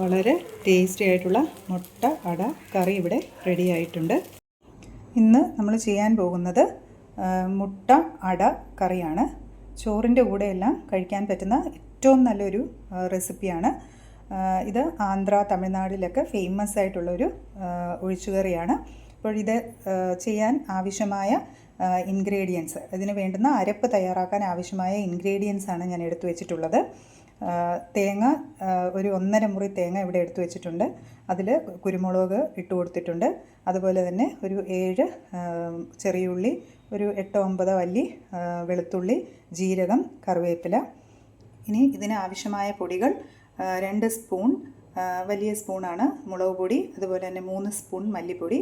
വളരെ ടേസ്റ്റി ആയിട്ടുള്ള മുട്ട അട കറി ഇവിടെ റെഡി ആയിട്ടുണ്ട്. ഇന്ന് നമ്മൾ ചെയ്യാൻ പോകുന്നത് മുട്ട അട കറിയാണ്. ചോറിന്റെ കൂടെയെല്ലാം കഴിക്കാൻ പറ്റുന്ന ഏറ്റവും നല്ലൊരു റെസിപ്പിയാണ് ഇത് ആന്ധ്ര തമിഴ്നാടിലൊക്കെ ഫേമസ് ആയിട്ടുള്ളൊരു ഒഴിച്ചുകറിയാണ്. അപ്പോൾ ഇത് ചെയ്യാൻ ആവശ്യമായ ഇൻഗ്രീഡിയൻസ് ഇതിന് വേണ്ടുന്ന അരപ്പ് തയ്യാറാക്കാൻ ആവശ്യമായ ഇൻഗ്രീഡിയൻസ് ആണ് ഞാൻ എടുത്തു വെച്ചിട്ടുള്ളത്. തേങ്ങ ഒരു ഒന്നര മുറി തേങ്ങ ഇവിടെ എടുത്തു വെച്ചിട്ടുണ്ട്. അതിൽ കുരുമുളക് ഇട്ട് കൊടുത്തിട്ടുണ്ട്. അതുപോലെ തന്നെ ഒരു ഏഴ് ചെറിയ ചെറിയുള്ളി ഒരു എട്ടോ ഒമ്പതോ അല്ലി വെളുത്തുള്ളി ജീരകം കറിവേപ്പില. ഇനി ഇതിന് ആവശ്യമായ പൊടികൾ രണ്ട് സ്പൂൺ വലിയ സ്പൂണാണ് മുളക് പൊടി അതുപോലെ തന്നെ മൂന്ന് സ്പൂൺ മല്ലിപ്പൊടി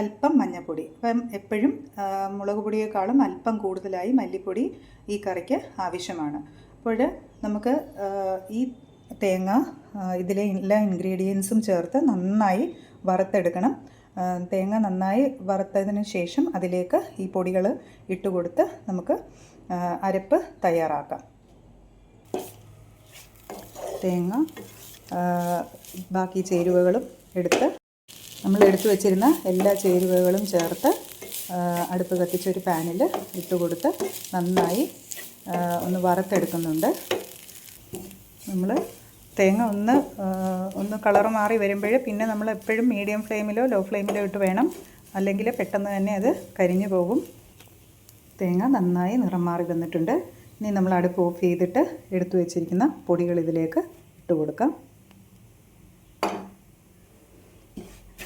അല്പം മഞ്ഞൾപ്പൊടി അപ്പം എപ്പോഴും മുളക് പൊടിയേക്കാളും അല്പം കൂടുതലായി മല്ലിപ്പൊടി ഈ കറിക്ക് ആവശ്യമാണ്. അപ്പോൾ നമുക്ക് ഈ തേങ്ങ ഇതിലെ എല്ലാ ഇൻഗ്രീഡിയൻസും ചേർത്ത് നന്നായി വറുത്തെടുക്കണം. തേങ്ങ നന്നായി വറുത്തതിന് ശേഷം അതിലേക്ക് ഈ പൊടികൾ ഇട്ട് കൊടുത്ത് നമുക്ക് അരപ്പ് തയ്യാറാക്കാം. തേങ്ങ ബാക്കി ചേരുവകളും എടുത്ത് നമ്മൾ എടുത്തു വച്ചിരുന്ന എല്ലാ ചേരുവകളും ചേർത്ത് അടുപ്പ് കത്തിച്ചൊരു പാനിൽ ഇട്ട് കൊടുത്ത് നന്നായി ഒന്ന് വറുത്തെടുക്കുന്നുണ്ട്. നമ്മൾ തേങ്ങ ഒന്ന് ഒന്ന് കളർ മാറി വരുമ്പോൾ പിന്നെ നമ്മൾ എപ്പോഴും മീഡിയം ഫ്ലെയിമിലോ ലോ ഫ്ലെയിമിലോ ഇട്ട് വേണം. അല്ലെങ്കിൽ പെട്ടെന്ന് തന്നെ അത് കരിഞ്ഞു പോകും. തേങ്ങ നന്നായി നിറം മാറി വന്നിട്ടുണ്ട്. ഇനി നമ്മൾ അടുപ്പ് ഓഫ് ചെയ്തിട്ട് എടുത്തു വെച്ചിരിക്കുന്ന പൊടികൾ ഇതിലേക്ക് ഇട്ട് കൊടുക്കാം.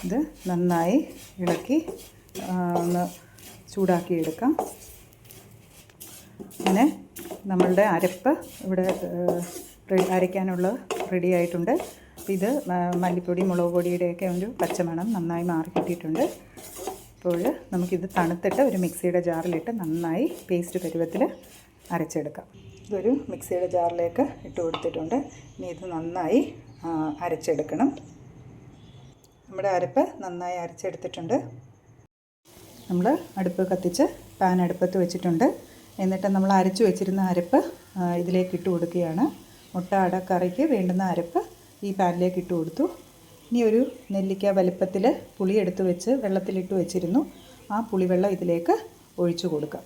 ഇത് നന്നായി ഇളക്കി ഒന്ന് ചൂടാക്കി എടുക്കാം. അങ്ങനെ നമ്മളുടെ അരപ്പ് ഇവിടെ അരയ്ക്കാനുള്ള റെഡി ആയിട്ടുണ്ട്. ഇത് മല്ലിപ്പൊടി മുളക് പൊടിയുടെയൊക്കെ ഒരു പച്ചമണം നന്നായി മാറി കിട്ടിയിട്ടുണ്ട്. അപ്പോൾ നമുക്കിത് തണുത്തിട്ട് ഒരു മിക്സിയുടെ ജാറിലിട്ട് നന്നായി പേസ്റ്റ് പരുവത്തിൽ അരച്ചെടുക്കാം. ഇതൊരു മിക്സിയുടെ ജാറിലേക്ക് ഇട്ട് കൊടുത്തിട്ടുണ്ട്. ഇനി ഇത് നന്നായി അരച്ചെടുക്കണം. നമ്മുടെ അരപ്പ് നന്നായി അരച്ചെടുത്തിട്ടുണ്ട്. നമ്മൾ അടുപ്പ് കത്തിച്ച് പാൻ അടുപ്പത്ത് വെച്ചിട്ടുണ്ട്. എന്നിട്ട് നമ്മൾ അരച്ചു വെച്ചിരുന്ന അരപ്പ് ഇതിലേക്ക് ഇട്ട് കൊടുക്കുകയാണ്. മുട്ട അട കറിക്ക് വേണ്ടുന്ന അരപ്പ് ഈ പാനിലേക്ക് ഇട്ട് കൊടുത്തു. ഇനി ഒരു നെല്ലിക്ക വലിപ്പത്തിൽ പുളി എടുത്ത് വെച്ച് വെള്ളത്തിലിട്ട് വെച്ചിരുന്നു. ആ പുളിവെള്ളം ഇതിലേക്ക് ഒഴിച്ചു കൊടുക്കാം.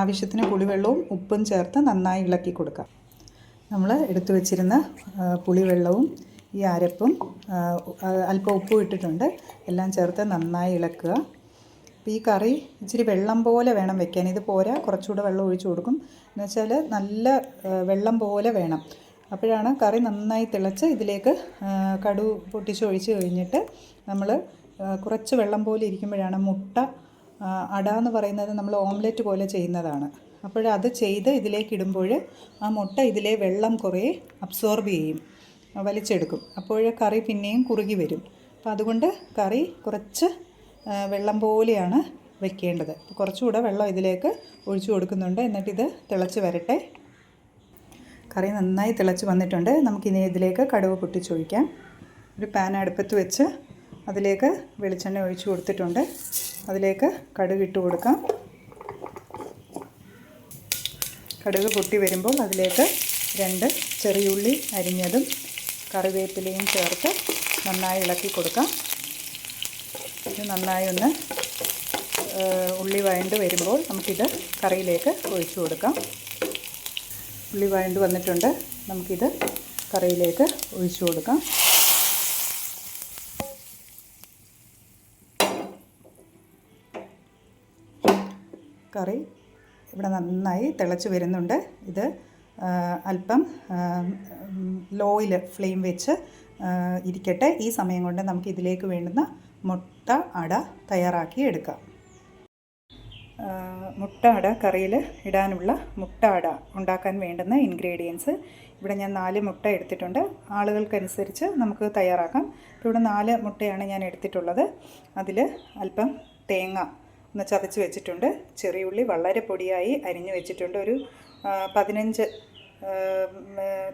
ആവശ്യത്തിന് പുളിവെള്ളവും ഉപ്പും ചേർത്ത് നന്നായി ഇളക്കി കൊടുക്കാം. നമ്മൾ എടുത്തു വെച്ചിരുന്ന പുളിവെള്ളവും ഈ അരപ്പും അല്പം ഉപ്പും ഇട്ടിട്ടുണ്ട്. എല്ലാം ചേർത്ത് നന്നായി ഇളക്കുക. അപ്പോൾ ഈ കറി ഇച്ചിരി വെള്ളം പോലെ വേണം വെക്കാൻ. ഇത് പോരാ കുറച്ചുകൂടെ വെള്ളം ഒഴിച്ചു കൊടുക്കും. എന്ന് വെച്ചാൽ നല്ല വെള്ളം പോലെ വേണം. അപ്പോഴാണ് കറി നന്നായി തിളച്ച് ഇതിലേക്ക് കടു പൊട്ടിച്ചൊഴിച്ച് കഴിഞ്ഞിട്ട് നമ്മൾ കുറച്ച് വെള്ളം പോലെ ഇരിക്കുമ്പോഴാണ് മുട്ട അട എന്ന് പറയുന്നത് നമ്മൾ ഓംലെറ്റ് പോലെ ചെയ്യുന്നതാണ്. അപ്പോഴത് ചെയ്ത് ഇതിലേക്ക് ഇടുമ്പോൾ ആ മുട്ട ഇതിലെ വെള്ളം കുറേ അബ്സോർബ് ചെയ്യും വലിച്ചെടുക്കും. അപ്പോൾ കറി പിന്നെയും കുറുകി വരും. അപ്പോൾ അതുകൊണ്ട് കറി കുറച്ച് വെള്ളം പോലെയാണ് വെക്കേണ്ടത്. കുറച്ചുകൂടെ വെള്ളം ഇതിലേക്ക് ഒഴിച്ചു കൊടുക്കുന്നുണ്ട്. എന്നിട്ടിത് തിളച്ച് വരട്ടെ. കറി നന്നായി തിളച്ച് വന്നിട്ടുണ്ട്. നമുക്കിനി ഇതിലേക്ക് കടുവ് പൊട്ടിച്ചൊഴിക്കാം. ഒരു പാൻ അടുപ്പത്ത് വെച്ച് അതിലേക്ക് വെളിച്ചെണ്ണ ഒഴിച്ചു കൊടുത്തിട്ടുണ്ട്. അതിലേക്ക് കടുക് ഇട്ട് കൊടുക്കാം. കടുക് പൊട്ടി വരുമ്പോൾ അതിലേക്ക് രണ്ട് ചെറിയുള്ളി അരിഞ്ഞതും കറിവേപ്പിലയും ചേർത്ത് നന്നായി ഇളക്കി കൊടുക്കാം. ഇത് നന്നായി ഒന്ന് ഉള്ളി വഴണ്ട് വരുമ്പോൾ നമുക്കിത് കറിയിലേക്ക് ഒഴിച്ചു കൊടുക്കാം ഉള്ളി വഴണ്ട് വന്നിട്ടുണ്ട് നമുക്കിത് കറിയിലേക്ക് ഒഴിച്ചു കൊടുക്കാം കറി ഇവിടെ നന്നായി തിളച്ച് വരുന്നുണ്ട് ഇത് അല്പം ലോയിൽ ഫ്ലെയിം വെച്ച് ഇരിക്കട്ടെ. ഈ സമയം കൊണ്ട് നമുക്ക് ഇതിലേക്ക് വേണ്ടുന്ന മുട്ട അട തയ്യാറാക്കി എടുക്കാം. മുട്ട അട കറിയിൽ ഇടാനുള്ള മുട്ട അട ഉണ്ടാക്കാൻ വേണ്ടുന്ന ഇൻഗ്രീഡിയൻസ് ഇവിടെ ഞാൻ നാല് മുട്ട എടുത്തിട്ടുണ്ട്. ആളുകൾക്കനുസരിച്ച് നമുക്ക് തയ്യാറാക്കാം. ഇവിടെ നാല് മുട്ടയാണ് ഞാൻ എടുത്തിട്ടുള്ളത്. അതിൽ അല്പം തേങ്ങ ഒന്ന് ചതച്ച് വെച്ചിട്ടുണ്ട്. ചെറിയുള്ളി വളരെ പൊടിയായി അരിഞ്ഞു വെച്ചിട്ടുണ്ട്. ഒരു പതിനഞ്ച്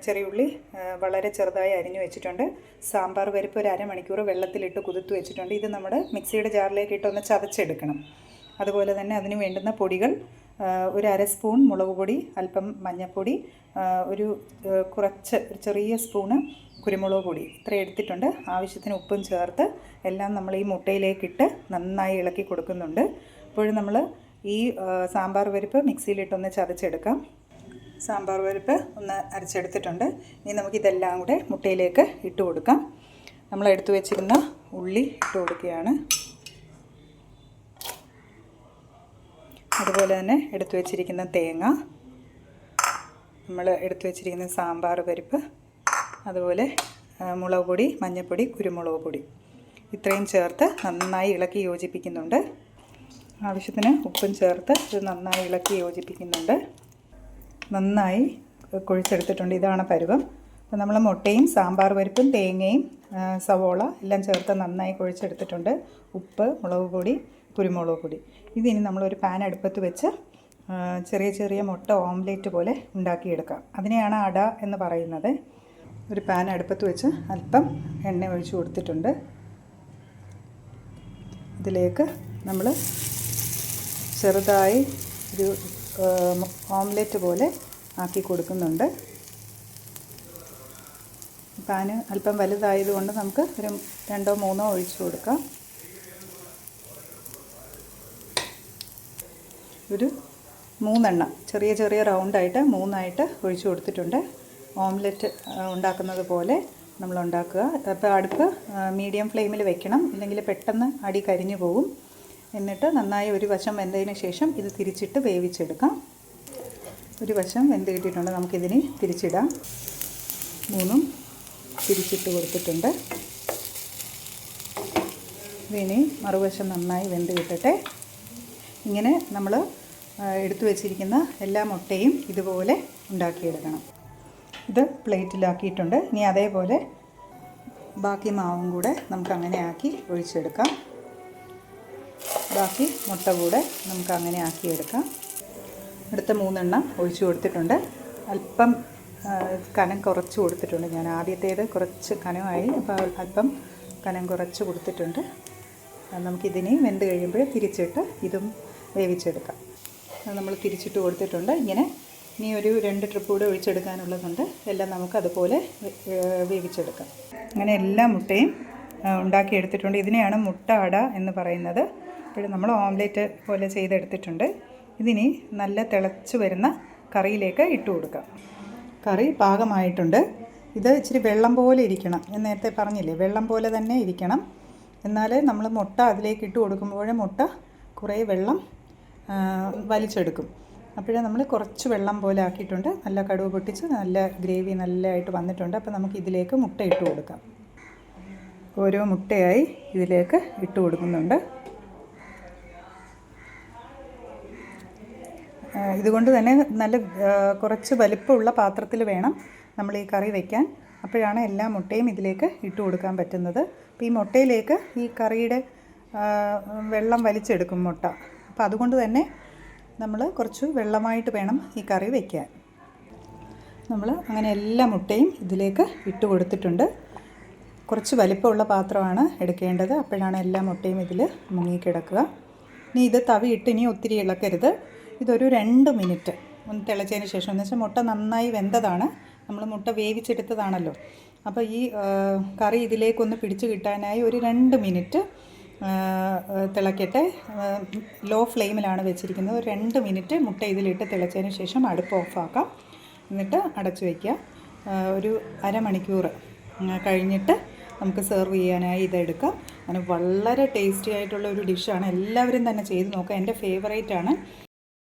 ചെറിയുള്ളി വളരെ ചെറുതായി അരിഞ്ഞു വെച്ചിട്ടുണ്ട്. സാമ്പാർ പരിപ്പ് ഒരു അരമണിക്കൂർ വെള്ളത്തിലിട്ട് കുതിർത്ത് വെച്ചിട്ടുണ്ട്. ഇത് നമ്മുടെ മിക്സിയുടെ ജാറിലേക്ക് ഇട്ടൊന്ന് ചതച്ചെടുക്കണം. അതുപോലെ തന്നെ അതിന് വേണ്ടുന്ന പൊടികൾ ഒരു അര സ്പൂൺ മുളക് പൊടി അല്പം മഞ്ഞൾപ്പൊടി ഒരു കുറച്ച് ഒരു ചെറിയ സ്പൂണ് കുരുമുളക് പൊടി. ഇത്ര എടുത്തിട്ടുണ്ട്. ആവശ്യത്തിന് ഉപ്പും ചേർത്ത് എല്ലാം നമ്മൾ ഈ മുട്ടയിലേക്കിട്ട് നന്നായി ഇളക്കി കൊടുക്കുന്നുണ്ട്. അപ്പോഴും നമ്മൾ ഈ സാമ്പാർ പരിപ്പ് മിക്സിയിലിട്ടൊന്ന് ചതച്ചെടുക്കാം. സാമ്പാർ പരിപ്പ് ഒന്ന് അരച്ചെടുത്തിട്ടുണ്ട്. ഇനി നമുക്കിതെല്ലാം കൂടെ മുട്ടയിലേക്ക് ഇട്ട് കൊടുക്കാം. നമ്മൾ എടുത്തു വെച്ചിരുന്ന ഉള്ളി ഇട്ട് കൊടുക്കുകയാണ്. അതുപോലെ തന്നെ എടുത്തു വെച്ചിരിക്കുന്ന തേങ്ങ നമ്മൾ എടുത്തു വെച്ചിരിക്കുന്ന സാമ്പാർ പരിപ്പ് അതുപോലെ മുളക് പൊടി മഞ്ഞൾപ്പൊടി കുരുമുളക് പൊടി. ഇത്രയും ചേർത്ത് നന്നായി ഇളക്കി യോജിപ്പിക്കുന്നുണ്ട്. ആവശ്യത്തിന് ഉപ്പും ചേർത്ത് ഇത് നന്നായി ഇളക്കി യോജിപ്പിക്കുന്നുണ്ട്. നന്നായി കുഴിച്ചെടുത്തിട്ടുണ്ട്. ഇതാണ് പരുവം. അപ്പോൾ നമ്മൾ മുട്ടയും സാമ്പാർ പരിപ്പും തേങ്ങയും സവോള എല്ലാം ചേർത്ത് നന്നായി കുഴിച്ചെടുത്തിട്ടുണ്ട്. ഉപ്പ് മുളക് പൊടി കുരുമുളക് പൊടി. ഇതിനി നമ്മളൊരു പാൻ അടുപ്പത്ത് വെച്ച് ചെറിയ ചെറിയ മുട്ട ഓംലേറ്റ് പോലെ ഉണ്ടാക്കിയെടുക്കാം. അതിനെയാണ് അട എന്ന് പറയുന്നത്. ഒരു പാൻ അടുപ്പത്ത് വെച്ച് അല്പം എണ്ണ ഒഴിച്ചു കൊടുത്തിട്ടുണ്ട്. ഇതിലേക്ക് നമ്മൾ ചെറുതായി ഒരു ഓംലെറ്റ് പോലെ ആക്കി കൊടുക്കുന്നുണ്ട്. പാന് അല്പം വലുതായതുകൊണ്ട് നമുക്ക് ഒരു രണ്ടോ മൂന്നോ ഒഴിച്ചു കൊടുക്കാം. ഒരു മൂന്നെണ്ണം ചെറിയ ചെറിയ റൗണ്ടായിട്ട് മൂന്നായിട്ട് ഒഴിച്ചു കൊടുത്തിട്ടുണ്ട്. ഓംലെറ്റ് ഉണ്ടാക്കുന്നത് പോലെ നമ്മൾ ഉണ്ടാക്കുക. അപ്പോൾ അടുപ്പ് മീഡിയം ഫ്ലെയിമിൽ വെക്കണം. ഇല്ലെങ്കിൽ പെട്ടെന്ന് അടി കരിഞ്ഞു പോകും. എന്നിട്ട് നന്നായി ഒരു വശം വെന്തതിന് ശേഷം ഇത് തിരിച്ചിട്ട് വേവിച്ചെടുക്കാം. ഒരു വശം വെന്ത് കിട്ടിയിട്ടുണ്ട് നമുക്കിതിന് തിരിച്ചിടാം. മൂന്നും തിരിച്ചിട്ട് കൊടുത്തിട്ടുണ്ട്. ഇതിനി മറുവശം നന്നായി വെന്ത് കിട്ടട്ടെ. ഇങ്ങനെ നമ്മൾ എടുത്തു വച്ചിരിക്കുന്ന എല്ലാ മുട്ടയും ഇതുപോലെ ഉണ്ടാക്കിയെടുക്കണം. ഇത് പ്ലേറ്റിലാക്കിയിട്ടുണ്ട്. ഇനി അതേപോലെ ബാക്കി മാവും കൂടെ നമുക്ക് അങ്ങനെ ആക്കി ഒഴിച്ചെടുക്കാം. ബാക്കി മുട്ട കൂടെ നമുക്ക് അങ്ങനെ ആക്കിയെടുക്കാം. അടുത്ത മൂന്നെണ്ണം ഒഴിച്ചു കൊടുത്തിട്ടുണ്ട്. അല്പം കനം കുറച്ച് കൊടുത്തിട്ടുണ്ട്. ഞാൻ ആദ്യത്തേത് കുറച്ച് കനമായി അപ്പോൾ അല്പം കനം കുറച്ച് കൊടുത്തിട്ടുണ്ട്. നമുക്കിതിനെ വെന്ത് കഴിയുമ്പോൾ തിരിച്ചിട്ട് ഇതും വേവിച്ചെടുക്കാം. നമ്മൾ തിരിച്ചിട്ട് കൊടുത്തിട്ടുണ്ട്. ഇങ്ങനെ ഇനി ഒരു രണ്ട് ട്രിപ്പ് കൂടെ ഒഴിച്ചെടുക്കാനുള്ളതുണ്ട്. എല്ലാം നമുക്ക് അതുപോലെ വേവിച്ചെടുക്കാം. അങ്ങനെ എല്ലാ മുട്ടയും ഉണ്ടാക്കിയെടുത്തിട്ടുണ്ട്. ഇതിനെയാണ് മുട്ട അട എന്ന് പറയുന്നത്. അപ്പോൾ നമ്മൾ ഓംലേറ്റ് പോലെ ചെയ്തെടുത്തിട്ടുണ്ട്. ഇതിനി നല്ല തിളച്ച് വരുന്ന കറിയിലേക്ക് ഇട്ട് കൊടുക്കാം. കറി പാകമായിട്ടുണ്ട്. ഇത് ഇച്ചിരി വെള്ളം പോലെ ഇരിക്കണം. ഞാൻ നേരത്തെ പറഞ്ഞില്ലേ വെള്ളം പോലെ തന്നെ ഇരിക്കണം. എന്നാലേ നമ്മൾ മുട്ട അതിലേക്ക് ഇട്ട് കൊടുക്കുമ്പോഴേ മുട്ട കുറേ വെള്ളം വലിച്ചെടുക്കും. അപ്പോഴേ നമ്മൾ കുറച്ച് വെള്ളം പോലെ ആക്കിയിട്ടുണ്ട്. നല്ല കടുവ് പൊട്ടിച്ച് നല്ല ഗ്രേവി നല്ലതായിട്ട് വന്നിട്ടുണ്ട്. അപ്പോൾ നമുക്ക് ഇതിലേക്ക് മുട്ട ഇട്ട് കൊടുക്കാം. ഓരോ മുട്ടയായി ഇതിലേക്ക് ഇട്ട് കൊടുക്കുന്നുണ്ട്. ഇതുകൊണ്ട് തന്നെ നല്ല കുറച്ച് വലിപ്പമുള്ള പാത്രത്തിൽ വേണം നമ്മൾ ഈ കറി വയ്ക്കാൻ അപ്പോഴാണ് എല്ലാ മുട്ടയും ഇതിലേക്ക് ഇട്ട് കൊടുക്കാൻ പറ്റുന്നത്. അപ്പോൾ ഈ മുട്ടയിലേക്ക് ഈ കറിയുടെ വെള്ളം വലിച്ചെടുക്കും മുട്ട. അപ്പോൾ അതുകൊണ്ട് തന്നെ നമ്മൾ കുറച്ച് വെള്ളമായിട്ട് വേണം ഈ കറി വയ്ക്കാൻ നമ്മൾ അങ്ങനെ എല്ലാ മുട്ടയും ഇതിലേക്ക് ഇട്ട് കൊടുത്തിട്ടുണ്ട്. കുറച്ച് വലിപ്പമുള്ള പാത്രമാണ് എടുക്കേണ്ടത്. അപ്പോഴാണ് എല്ലാ മുട്ടയും ഇതിൽ മുങ്ങിക്കിടക്കുക ഇനി ഇത് തവിയിട്ട് ഇനി ഒത്തിരി ഇളക്കരുത്. ഇതൊരു രണ്ട് മിനിറ്റ്. ഒന്ന് തിളച്ചതിന് ശേഷം. എന്ന് വെച്ചാൽ മുട്ട നന്നായി വെന്തതാണ്. നമ്മൾ മുട്ട വേവിച്ചെടുത്തതാണല്ലോ. അപ്പോൾ ഈ കറി ഇതിലേക്കൊന്ന് പിടിച്ചു കിട്ടാനായി ഒരു രണ്ട് മിനിറ്റ് തിളക്കട്ടെ. ലോ ഫ്ലെയിമിലാണ് വെച്ചിരിക്കുന്നത്. ഒരു രണ്ട് മിനിറ്റ് മുട്ട ഇതിലിട്ട് തിളച്ചതിന് ശേഷം അടുപ്പ് ഓഫാക്കാം. എന്നിട്ട് അടച്ചു വയ്ക്കുക ഒരു അരമണിക്കൂർ കഴിഞ്ഞിട്ട് നമുക്ക് സെർവ് ചെയ്യാനായി ഇതെടുക്കാം. അങ്ങനെ വളരെ ടേസ്റ്റി ആയിട്ടുള്ള ഒരു ഡിഷാണ്. എല്ലാവരും തന്നെ ചെയ്ത് നോക്കുക. എന്റെ ഫേവറേറ്റ് ആണ്